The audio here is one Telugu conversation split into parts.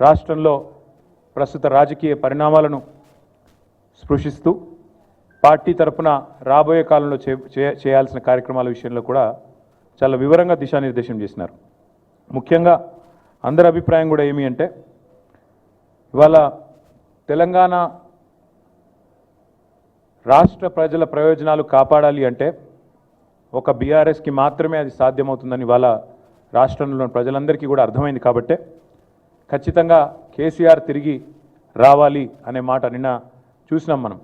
రాష్ట్రంలో ప్రస్తుత రాజకీయ పరిణామాలను స్పృశిస్తూ పార్టీ తరపున రాబోయే కాలంలో చే చే- చేయాల్సిన కార్యక్రమాల విషయంలో కూడా చాలా వివరంగా దిశానిర్దేశం చేసినారు. ముఖ్యంగా అందరి అభిప్రాయం కూడా ఏమి అంటే ఇవాళ తెలంగాణ రాష్ట్ర ప్రజల ప్రయోజనాలు కాపాడాలి అంటే ఒక బీఆర్ఎస్కి మాత్రమే అది సాధ్యమవుతుందని ఇవాళ రాష్ట్రంలోని ప్రజలందరికీ కూడా అర్థమైంది కాబట్టే ఖచ్చితంగా కేసీఆర్ తిరిగి రావాలి అనే మాట నిన్న చూసినాం మనం.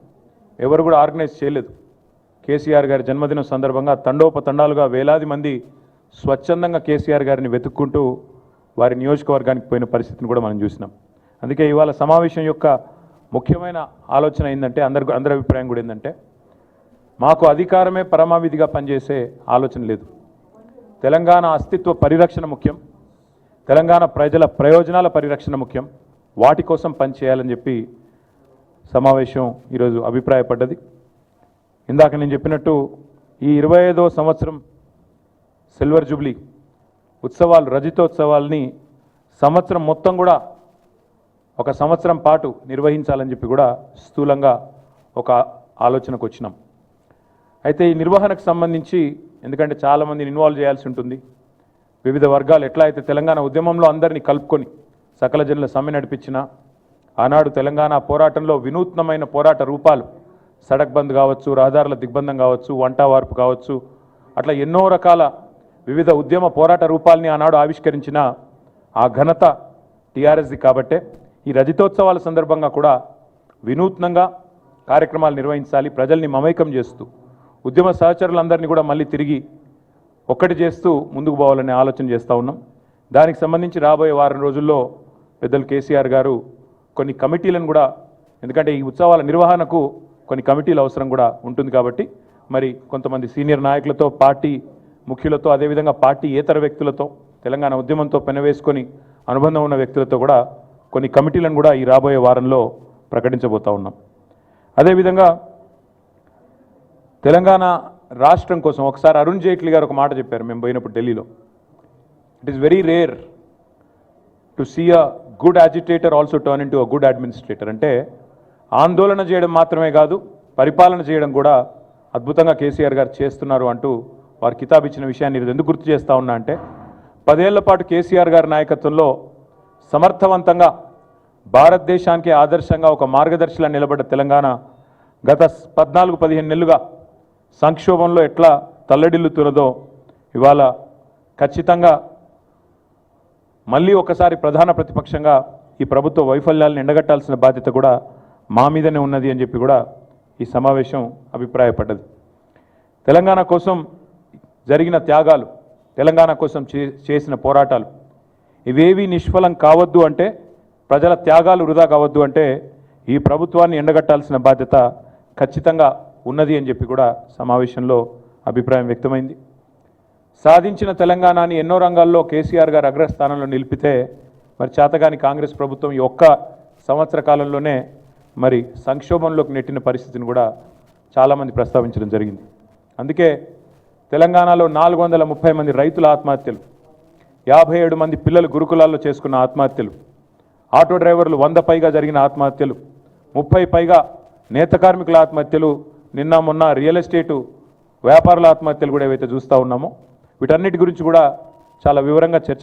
ఎవరు కూడా ఆర్గనైజ్ చేయలేదు. కేసీఆర్ గారి జన్మదినం సందర్భంగా తండోపతండాలుగా వేలాది మంది స్వచ్ఛందంగా కేసీఆర్ గారిని వెతుక్కుంటూ వారి నియోజకవర్గానికి పోయిన పరిస్థితిని కూడా మనం చూసినాం. అందుకే ఇవాళ సమావేశం యొక్క ముఖ్యమైన ఆలోచన ఏంటంటే అందరి అందరి అభిప్రాయం కూడా ఏంటంటే మాకు అధికారమే పరమావిధిగా పనిచేసే ఆలోచన లేదు. తెలంగాణ అస్తిత్వ పరిరక్షణ ముఖ్యం. తెలంగాణ ప్రజల ప్రయోజనాల పరిరక్షణ ముఖ్యం. వాటి కోసం పనిచేయాలని చెప్పి సమావేశం ఈరోజు అభిప్రాయపడ్డది. ఇందాక నేను చెప్పినట్టు ఈ ఇరవై ఐదో సంవత్సరం సిల్వర్ జూబ్లీ ఉత్సవాలు రజితోత్సవాల్ని సంవత్సరం మొత్తం కూడా ఒక సంవత్సరం పాటు నిర్వహించాలని చెప్పి కూడా స్థూలంగా ఒక ఆలోచనకు వచ్చినాం. అయితే ఈ నిర్వహణకు సంబంధించి ఎందుకంటే చాలామందిని ఇన్వాల్వ్ చేయాల్సి ఉంటుంది వివిధ వర్గాలు ఎట్లా అయితే తెలంగాణ ఉద్యమంలో అందరినీ కలుపుకొని సకల జనుల సమ్మె నడిపించిన ఆనాడు తెలంగాణ పోరాటంలో వినూత్నమైన పోరాట రూపాలు సడక్ బంద్ కావచ్చు రహదారుల దిగ్బంధం కావచ్చు వంట వార్పు కావచ్చు అట్లా ఎన్నో రకాల వివిధ ఉద్యమ పోరాట రూపాల్ని ఆనాడు ఆవిష్కరించిన ఆ ఘనత టీఆర్ఎస్ది కాబట్టే ఈ రజతోత్సవాల సందర్భంగా కూడా వినూత్నంగా కార్యక్రమాలు నిర్వహించాలి ప్రజల్ని మమైకం చేస్తూ ఉద్యమ సహచరులందరినీ కూడా మళ్ళీ తిరిగి ఒక్కటి చేస్తూ ముందుకు పోవాలనే ఆలోచన చేస్తూ ఉన్నాం. దానికి సంబంధించి రాబోయే వారం రోజుల్లో పెద్దలు కేసీఆర్ గారు కొన్ని కమిటీలను కూడా ఎందుకంటే ఈ ఉత్సవాల నిర్వహణకు కొన్ని కమిటీల అవసరం కూడా ఉంటుంది కాబట్టి మరి కొంతమంది సీనియర్ నాయకులతో పార్టీ ముఖ్యులతో అదేవిధంగా పార్టీ ఏతర వ్యక్తులతో తెలంగాణ ఉద్యమంతో పెనవేసుకొని అనుబంధం ఉన్న వ్యక్తులతో కూడా కొన్ని కమిటీలను కూడా ఈ రాబోయే వారంలో ప్రకటించబోతా ఉన్నాం. అదేవిధంగా తెలంగాణ రాష్ట్రం కోసం ఒకసారి అరుణ్ జైట్లీ గారు ఒక మాట చెప్పారు మేము పోయినప్పుడు ఢిల్లీలో. It is very rare to see a good agitator also turn in to a good administrator అంటే ఆందోళన చేయడం మాత్రమే కాదు పరిపాలన చేయడం కూడా అద్భుతంగా కేసీఆర్ గారు చేస్తున్నారు అంటూ వారు కితాబ్ ఇచ్చిన విషయాన్ని ఎందుకు గుర్తు చేస్తా ఉన్నా అంటే పదేళ్ళ పాటు కేసీఆర్ గారి నాయకత్వంలో సమర్థవంతంగా భారతదేశానికి ఆదర్శంగా ఒక మార్గదర్శిలా నిలబడ్డ తెలంగాణ గత పద్నాలుగు పదిహేను నెలలుగా సంక్షోభంలో ఎట్లా తల్లడిల్లుతున్నదో ఇవాళ ఖచ్చితంగా మళ్ళీ ఒకసారి ప్రధాన ప్రతిపక్షంగా ఈ ప్రభుత్వ వైఫల్యాలను ఎండగట్టాల్సిన బాధ్యత కూడా మా మీదనే ఉన్నది అని చెప్పి కూడా ఈ సమావేశం అభిప్రాయపడ్డది. తెలంగాణ కోసం జరిగిన త్యాగాలు తెలంగాణ కోసం చే- చేసిన పోరాటాలు ఇవేవి నిష్ఫలం కావద్దు అంటే ప్రజల త్యాగాలు వృధా కావద్దు అంటే ఈ ప్రభుత్వాన్ని ఎండగట్టాల్సిన బాధ్యత ఖచ్చితంగా ఉన్నది అని చెప్పి కూడా సమావేశంలో అభిప్రాయం వ్యక్తమైంది. సాధించిన తెలంగాణని ఎన్నో రంగాల్లో కేసీఆర్ గారు అగ్రస్థానంలో నిలిపితే మరి చేతగాని కాంగ్రెస్ ప్రభుత్వం ఈ ఒక్క సంవత్సర కాలంలోనే మరి సంక్షోభంలోకి నెట్టిన పరిస్థితిని కూడా చాలామంది ప్రస్తావించడం జరిగింది. అందుకే తెలంగాణలో నాలుగు వందల ముప్పై మంది రైతుల ఆత్మహత్యలు యాభై ఏడు మంది పిల్లలు గురుకులాల్లో చేసుకున్న ఆత్మహత్యలు ఆటో డ్రైవర్లు వంద పైగా జరిగిన ఆత్మహత్యలు ముప్పై పైగా నేత కార్మికుల ఆత్మహత్యలు నిన్న మొన్న రియల్ ఎస్టేటు వ్యాపారుల ఆత్మహత్యలు కూడా ఏవైతే చూస్తూ ఉన్నామో వీటన్నిటి గురించి కూడా చాలా వివరంగా చర్చ